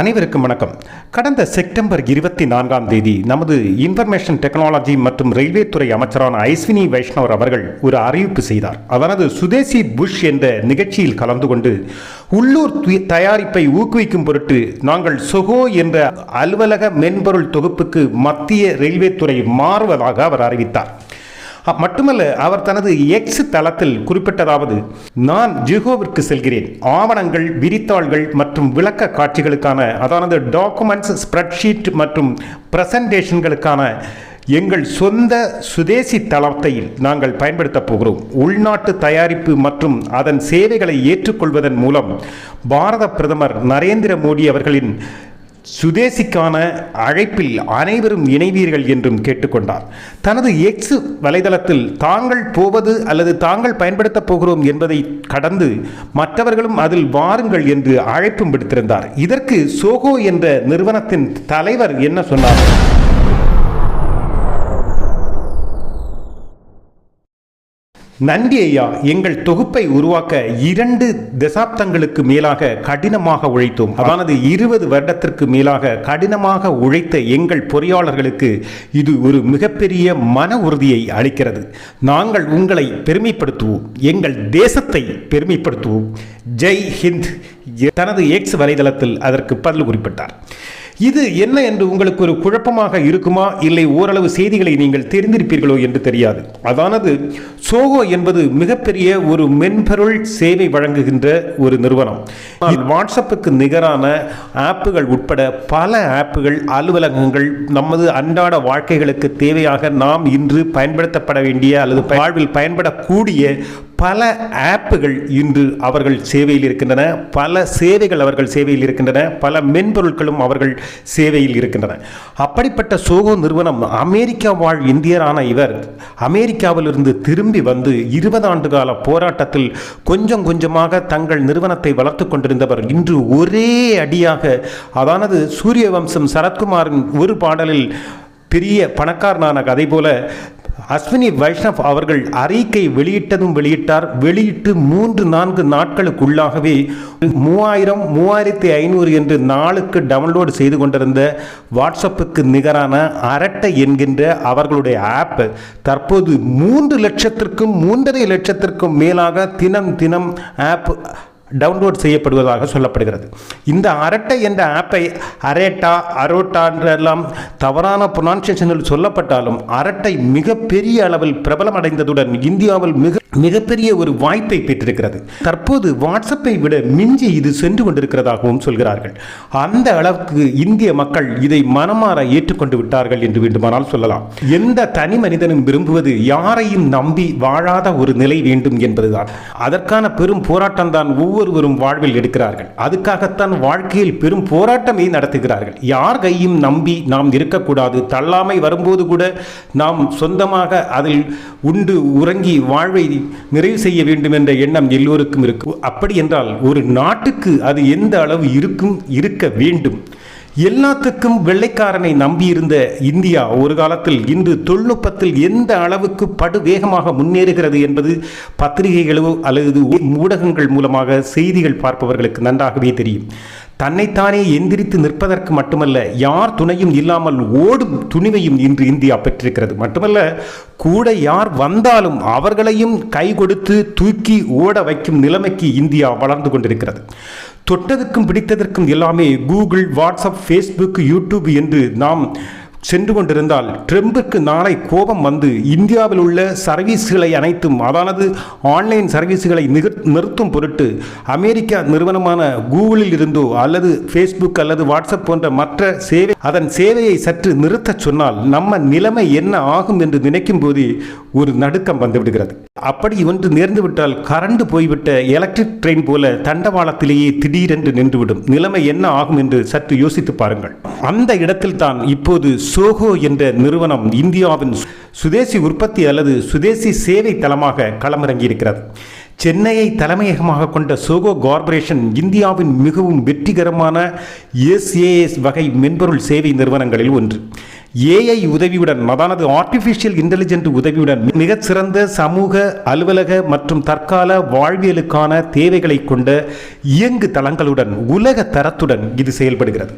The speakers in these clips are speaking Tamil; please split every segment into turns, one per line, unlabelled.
அனைவருக்கும் வணக்கம். கடந்த செப்டம்பர் இருபத்தி நான்காம் தேதி நமது இன்ஃபர்மேஷன் டெக்னாலஜி மற்றும் ரயில்வே துறை அமைச்சரான ஐஸ்வினி வைஷ்ணவர் அவர்கள் ஒரு அறிவிப்பு செய்தார். அதாவது சுதேசி புஷ் என்ற நிகழ்ச்சியில் கலந்து கொண்டு உள்ளூர் தயாரிப்பை ஊக்குவிக்கும் பொருட்டு நாங்கள் சொகோ என்ற அலுவலக மென்பொருள் தொகுப்புக்கு மத்திய ரயில்வே துறை மாறுவதாக அவர் அறிவித்தார். மட்டுமல்ல அவர் தனது எக்ஸ் தளத்தில் குறிப்பிட்டதாவது நான் ஜிஹோவிற்கு செல்கிறேன். ஆவணங்கள் விரித்தாள்கள் மற்றும் விளக்க காட்சிகளுக்கான அதாவது டாக்குமெண்ட்ஸ் ஸ்ப்ரெட்ஷீட் மற்றும் பிரசன்டேஷன்களுக்கான எங்கள் சொந்த சுதேசி தளத்தை நாங்கள் பயன்படுத்தப் போகிறோம். உள்நாட்டு தயாரிப்பு மற்றும் அதன் சேவைகளை ஏற்றுக்கொள்வதன் மூலம் பாரத பிரதமர் நரேந்திர மோடி அவர்களின் சுதேசிக்கான அழைப்பில் அனைவரும் இணைவீர்கள் என்றும் கேட்டுக்கொண்டார். தனது எக்ஸ் வலைதளத்தில் தாங்கள் போவது அல்லது தாங்கள் பயன்படுத்தப் போகிறோம் என்பதை கடந்து மற்றவர்களும் அதில் வாருங்கள் என்று அழைப்பும் விடுத்திருந்தார். இதற்கு சோகோ என்ற நிறுவனத்தின் தலைவர் என்ன சொன்னார்? நன்றி ஐயா. எங்கள் தொகுப்பை உருவாக்க இரண்டு தசாப்தங்களுக்கு மேலாக கடினமாக உழைத்தோம். அதானது இருபது வருடத்திற்கு மேலாக கடினமாக உழைத்த எங்கள் பொறியாளர்களுக்கு இது ஒரு மிகப்பெரிய மன உறுதியை அளிக்கிறது. நாங்கள் உங்களை பெருமைப்படுத்துவோம். எங்கள் தேசத்தை பெருமைப்படுத்துவோம். ஜெய் ஹிந்த். தனது எக்ஸ் வலைதளத்தில் அதற்கு பதில் குறிப்பிட்டார். இது என்ன என்று உங்களுக்கு ஒரு குழப்பமாக இருக்குமா? இல்லை ஓரளவு செய்திகளை நீங்கள் தெரிந்திருப்பீர்களோ என்று தெரியாது. அதானது சோகோ என்பது மிகப்பெரிய ஒரு மென்பொருள் சேவை வழங்குகின்ற ஒரு நிறுவனம். வாட்ஸ்அப்புக்கு நிகரான ஆப்புகள் உட்பட பல ஆப்புகள் அலுவலகங்கள் நமது அன்றாட வாழ்க்கைகளுக்கு தேவையாக நாம் இன்று பயன்படுத்தப்பட வேண்டிய அல்லது வாழ்வில் பயன்படக்கூடிய பல ஆப்புகள் இன்று அவர்கள் சேவையில் இருக்கின்றன. பல சேவைகள் அவர்கள் சேவையில் இருக்கின்றன. பல மென்பொருட்களும் அவர்கள் சேவையில் இருக்கின்றன. அப்படிப்பட்ட சோகோ நிறுவனம் அமெரிக்கா வாழ் இந்தியரான இவர் அமெரிக்காவிலிருந்து திரும்பி வந்து இருபது ஆண்டு கால போராட்டத்தில் கொஞ்சம் கொஞ்சமாக தங்கள் நிறுவனத்தை வளர்த்து கொண்டிருந்தவர். இன்று ஒரே அடியாக அதானது சூரிய வம்சம் சரத்குமாரின் ஒரு பாடலில் பெரிய பணக்காரனான கதை போல அஸ்வினி வைஷ்ணவ் அவர்கள் அறிக்கை வெளியிட்டதும் வெளியிட்டார். வெளியிட்டு மூன்று நான்கு நாட்களுக்குள்ளாகவே மூவாயிரம் மூவாயிரத்தி ஐநூறு என்று நாளுக்கு டவுன்லோடு செய்து கொண்டிருந்த வாட்ஸ்அப்புக்கு நிகரான அரட்டை என்கின்ற அவர்களுடைய ஆப் தற்போது மூன்று லட்சத்திற்கும் மூன்றரை லட்சத்திற்கும் மேலாக தினம் தினம் ஆப் டவுன்லோட் செய்யப்படுவதாக சொல்லப்படுகிறது. இந்த அரட்டை என்ற ஆப்பை அரேட்டா அரோட்டா என்றெல்லாம் தவறான ப்ரொனன்சியேஷனில் சொல்லப்பட்டாலும் அரட்டை மிகப்பெரிய அளவில் பிரபலம் அடைந்ததுடன் இந்தியாவில் மிக மிகப்பெரிய ஒரு வாய்ப்பை பெற்றிருக்கிறது. தற்போது வாட்ஸ்அப்பை விட மிஞ்சி இது சென்று கொண்டிருக்கிறதாகவும் சொல்கிறார்கள். அந்த அளவுக்கு இந்திய மக்கள் இதை மனமாற ஏற்றுக்கொண்டு விட்டார்கள் என்று வேண்டுமானால் சொல்லலாம். எந்த தனி மனிதனும் விரும்புவது யாரையும் நம்பி வாழாத ஒரு நிலை வேண்டும் என்பதுதான். அதற்கான பெரும் போராட்டம் தான் ஒவ்வொருவரும் வாழ்வில் எடுக்கிறார்கள் அதுக்காகத்தான் வாழ்க்கையில் பெரும் போராட்டமே நடத்துகிறார்கள். யார் கையும் நம்பி நாம் இருக்கக்கூடாது. தள்ளாமை வரும்போது கூட நாம் சொந்தமாக அதில் உண்டு உறங்கி வாழ்வை நிறைவு செய்ய வேண்டும் என்ற எண்ணம் எல்லோருக்கும் இருக்கும் அப்படி என்றால் ஒரு நாட்டுக்கு அது எந்த அளவு இருக்கும் இருக்க வேண்டும்? எல்லாத்துக்கும் வெள்ளைக்காரனை நம்பியிருந்த இந்தியா ஒரு காலத்தில் இன்று தொழில்நுட்பத்தில் எந்த அளவுக்கு படுவேகமாக முன்னேறுகிறது என்பது பத்திரிகைகளோ அல்லது ஊடகங்கள் மூலமாக செய்திகள் பார்ப்பவர்களுக்கு நன்றாகவே தெரியும். தன்னைத்தானே எந்திரித்து நிற்பதற்கு மட்டுமல்ல யார் துணையும் இல்லாமல் ஓடும் துணிவையும் இன்று இந்தியா பெற்றிருக்கிறது. மட்டுமல்ல கூட யார் வந்தாலும் அவர்களையும் கை கொடுத்து தூக்கி ஓட வைக்கும் நிலைமைக்கு இந்தியா வளர்ந்து கொண்டிருக்கிறது. தொட்டதற்கும் பிடித்ததற்கும் எல்லாமே கூகுள் வாட்ஸ்அப் ஃபேஸ்புக் யூடியூப் என்று நாம் சென்று கொண்டிருந்தால் ட்ரம்புக்கு நாளை கோபம் வந்து இந்தியாவில் உள்ள சர்வீஸ்களை அனைத்தும் அதானது ஆன்லைன் சர்வீஸ்களை நிறுத்தும் பொருட்டு அமெரிக்கா நிறுவனமான கூகுளில் இருந்தோ அல்லது ஃபேஸ்புக் அல்லது வாட்ஸ்அப் போன்ற மற்ற சேவை அதன் சேவையை சற்று நிறுத்தச் சொன்னால் நம்ம நிலைமை என்ன ஆகும் என்று நினைக்கும் போதே ஒரு நடுக்கம் வந்துவிடுகிறது. அப்படி ஒன்று நேர்ந்துவிட்டால் கரண்டு போய்விட்ட எலக்ட்ரிக் ட்ரெயின் போல தண்டவாளத்திலேயே திடீரென்று நின்றுவிடும். நிலைமை என்ன ஆகும் என்று சற்று யோசித்து பாருங்கள். அந்த இடத்தில் தான் இப்போது சோகோ என்ற நிறுவனம் இந்தியாவின் சுதேசி உற்பத்தி அல்லது சுதேசி சேவை தளமாக களமிறங்கி இருக்கிறது சென்னையை தலைமையகமாக கொண்ட சோகோ கார்ப்பரேஷன் இந்தியாவின் மிகவும் வெற்றிகரமான எஸ்ஏஎஸ் வகை மென்பொருள் சேவை நிறுவனங்களில் ஒன்று. ஏஐ உதவியுடன் அதானது ஆர்டிஃபிஷியல் இன்டெலிஜென்ட் உதவியுடன் மிகச் சிறந்த சமூக அலுவலக மற்றும் தற்கால வாழ்வியலுக்கான தேவைகளை கொண்ட இயங்கு தளங்களுடன் உலக தரத்துடன் இது செயல்படுகிறது.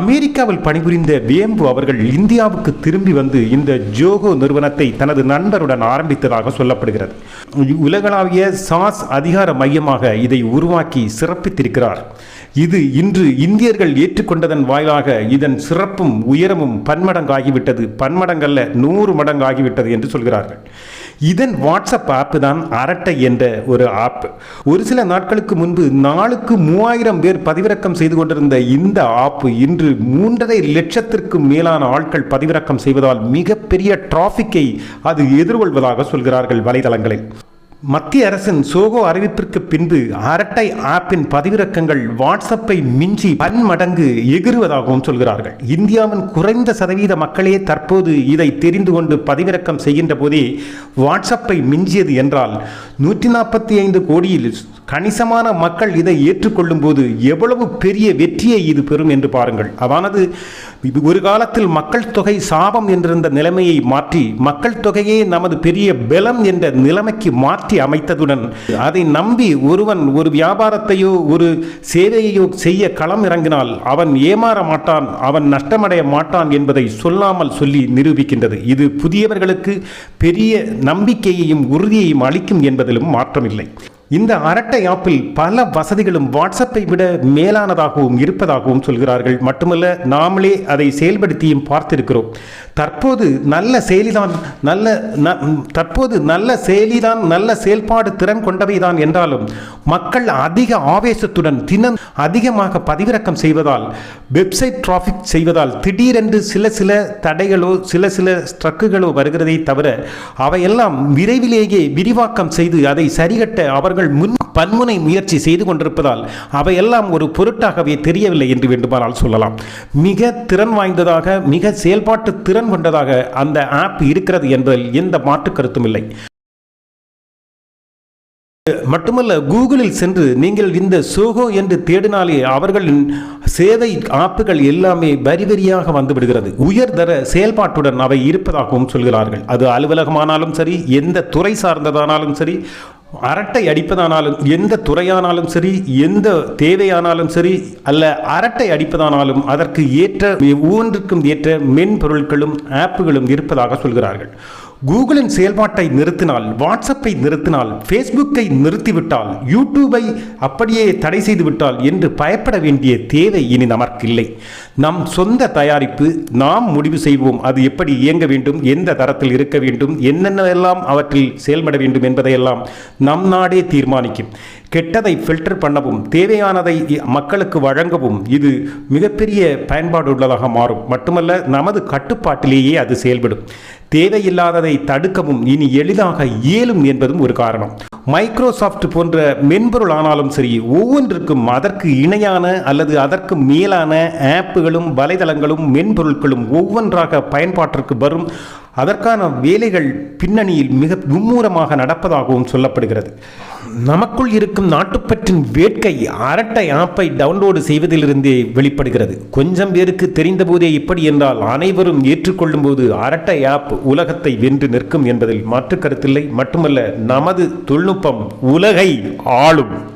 அமெரிக்காவில் பணிபுரிந்த வேம்பு அவர்கள் இந்தியாவுக்கு திரும்பி வந்து இந்த ஜோகோ நிறுவனத்தை தனது நண்பருடன் ஆரம்பித்ததாக சொல்லப்படுகிறது. உலகளாவிய சாஸ் அதிகார மையமாக இதை உருவாக்கி சிறப்பித்திருக்கிறார். இது இன்று இந்தியர்கள் ஏற்றுக்கொண்டதன் வாயிலாக இதன் சிறப்பும் உயரமும் பன்மடங்காகிவிட்டது பன்மடங்கல்ல நூறு மடங்காகிவிட்டது என்று சொல்கிறார்கள். இதன் வாட்ஸ்அப் ஆப் தான் அரட்டை என்ற ஒரு ஆப். ஒரு சில நாட்களுக்கு முன்பு நாளுக்கு மூவாயிரம் பேர் பதிவிறக்கம் செய்து கொண்டிருந்த இந்த ஆப் இன்று மூன்றரை லட்சத்திற்கு மேலான ஆட்கள் பதிவிறக்கம் செய்வதால் மிகப்பெரிய டிராஃபிக்கை அது எதிர்கொள்வதாக சொல்கிறார்கள் வலைதளங்களில். மத்திய அரசின் சோகோ அறிவிப்பிற்கு பின்பு அரட்டை ஆப்பின் பதிவிறக்கங்கள் வாட்ஸ்அப்பை மிஞ்சி பன்மடங்கு எகிறுவதாகவும் சொல்கிறார்கள். இந்தியாவின் குறைந்த சதவீத மக்களே தற்போது இதை தெரிந்து கொண்டு பதிவிறக்கம் செய்கின்ற போதே வாட்ஸ்அப்பை மிஞ்சியது என்றால் நூற்றி நாற்பத்தி ஐந்து கோடியில் கணிசமான மக்கள் இதை ஏற்றுக்கொள்ளும் போது எவ்வளவு பெரிய வெற்றியை இது பெறும் என்று பாருங்கள். அதானது இது ஒரு காலத்தில் மக்கள் தொகை சாபம் என்றிருந்த நிலைமையை மாற்றி மக்கள் தொகையே நமது பெரிய பலம் என்ற நிலைமைக்கு மாற்றி அமைத்ததுடன் அதை நம்பி ஒருவன் ஒரு வியாபாரத்தையோ ஒரு சேவையையோ செய்ய களம் இறங்கினால் அவன் ஏமாற மாட்டான் அவன் நஷ்டமடைய மாட்டான் என்பதை சொல்லாமல் சொல்லி நிரூபிக்கின்றது. இது புதியவர்களுக்கு பெரிய நம்பிக்கையையும் உறுதியையும் அளிக்கும் என்பதிலும் மாற்றமில்லை. இந்த அரட்டை ஆப்பில் பல வசதிகளும் வாட்ஸ்அப்பை விட மேலானதாகவும் இருப்பதாகவும் சொல்கிறார்கள். மட்டுமல்ல நாமளே அதை செயல்படுத்தியும் பார்த்திருக்கிறோம். தற்போது நல்ல செயலிதான் நல்ல தற்போது நல்ல செயலிதான் நல்ல செயல்பாடு திறன் கொண்டவைதான் என்றாலும் மக்கள் அதிக ஆவேசத்துடன் தினம் அதிகமாக பதிவிறக்கம் செய்வதால் வெப்சைட் டிராஃபிக் செய்வதால் திடீரென்று சில சில தடைகளோ சில சில ஸ்ட்ரக்குகளோ வருகிறதை தவிர அவையெல்லாம் விரைவிலேயே விரிவாக்கம் செய்து அதை சரிகட்ட அவர்கள் முன் பன்முனை முயற்சி செய்து கொண்டிருப்பதால் அவையெல்லாம் ஒரு பொருட்டாகவே தெரியவில்லை என்று வேண்டுமானால் சொல்லலாம். மிக திறன் வாய்ந்ததாக மிக செயல்பாட்டு திறன் கொண்டதாக அந்த ஆப் இருக்கிறது என்பதில் எந்த மாற்று கருத்தும் இல்லை. மட்டுமல்ல கூகுளில் சென்று நீங்கள் இந்த சோகோ என்று தேடினாலே அவர்களின் சேவை ஆப்புகள் எல்லாமே வரி வரியாக வந்து விடுகிறது. உயர்தர செயல்பாட்டுடன் அவை இருப்பதாகவும் சொல்கிறார்கள். அது அலுவலகமானாலும் சரி எந்த துறை சார்ந்ததானாலும் சரி அரட்டை அடிப்பதானாலும் எந்த துறையானாலும் சரி எந்த தேவையானாலும் சரி அல்ல அரட்டை அடிப்பதானாலும் அதற்கு ஏற்ற ஒவ்வொன்றுக்கும் ஏற்ற மென்பொருட்களும் ஆப்புகளும் இருப்பதாக சொல்கிறார்கள். கூகுளின் செயல்பாட்டை நிறுத்தினால் வாட்ஸ்அப்பை நிறுத்தினால் ஃபேஸ்புக்கை நிறுத்திவிட்டால் யூடியூபை அப்படியே தடை செய்துவிட்டால் என்று பயப்பட வேண்டிய தேவை இனி நமக்கு இல்லை நம் சொந்த தயாரிப்பு நாம் முடிவு செய்வோம். அது எப்படி இயங்க வேண்டும் எந்த தரத்தில் இருக்க வேண்டும் என்னென்னவெல்லாம் அவற்றில் செயல்பட வேண்டும் என்பதையெல்லாம் நம் நாடே தீர்மானிக்கும். கெட்டதை ஃபில்டர் பண்ணவும் தேவையானதை மக்களுக்கு வழங்கவும் இது மிகப்பெரிய பயன்பாடு உள்ளதாக மாறும். மட்டுமல்ல நமது கட்டுப்பாட்டிலேயே அது செயல்படும். தேவையில்லாததை தடுக்கவும் இனி எளிதாக இயலும் என்பதும் ஒரு காரணம். மைக்ரோசாஃப்ட் போன்ற மென்பொருள் ஆனாலும் சரி ஒவ்வொன்றிற்கும் அதற்கு இணையான அல்லது அதற்கு மேலான ஆப்புகளும் வலைதளங்களும் மென்பொருட்களும் ஒவ்வொன்றாக பயன்பாட்டிற்கு வரும். அதற்கான வேலைகள் பின்னணியில் மிக மும்மூரமாக நடப்பதாகவும் சொல்லப்படுகிறது. நமக்குள் இருக்கும் நாட்டுப்பற்றின் வேட்கை அரட்டை ஆப்பை டவுன்லோடு செய்வதிலிருந்தே வெளிப்படுகிறது. கொஞ்சம் பேருக்கு தெரிந்தபோதே இப்படி என்றால் அனைவரும் ஏற்றுக்கொள்ளும் போது அரட்டை ஆப் உலகத்தை வென்று நிற்கும் என்பதில் மாற்று கருத்தில்லை. மட்டுமல்ல நமது தொழில்நுட்பம் உலகை ஆளும்.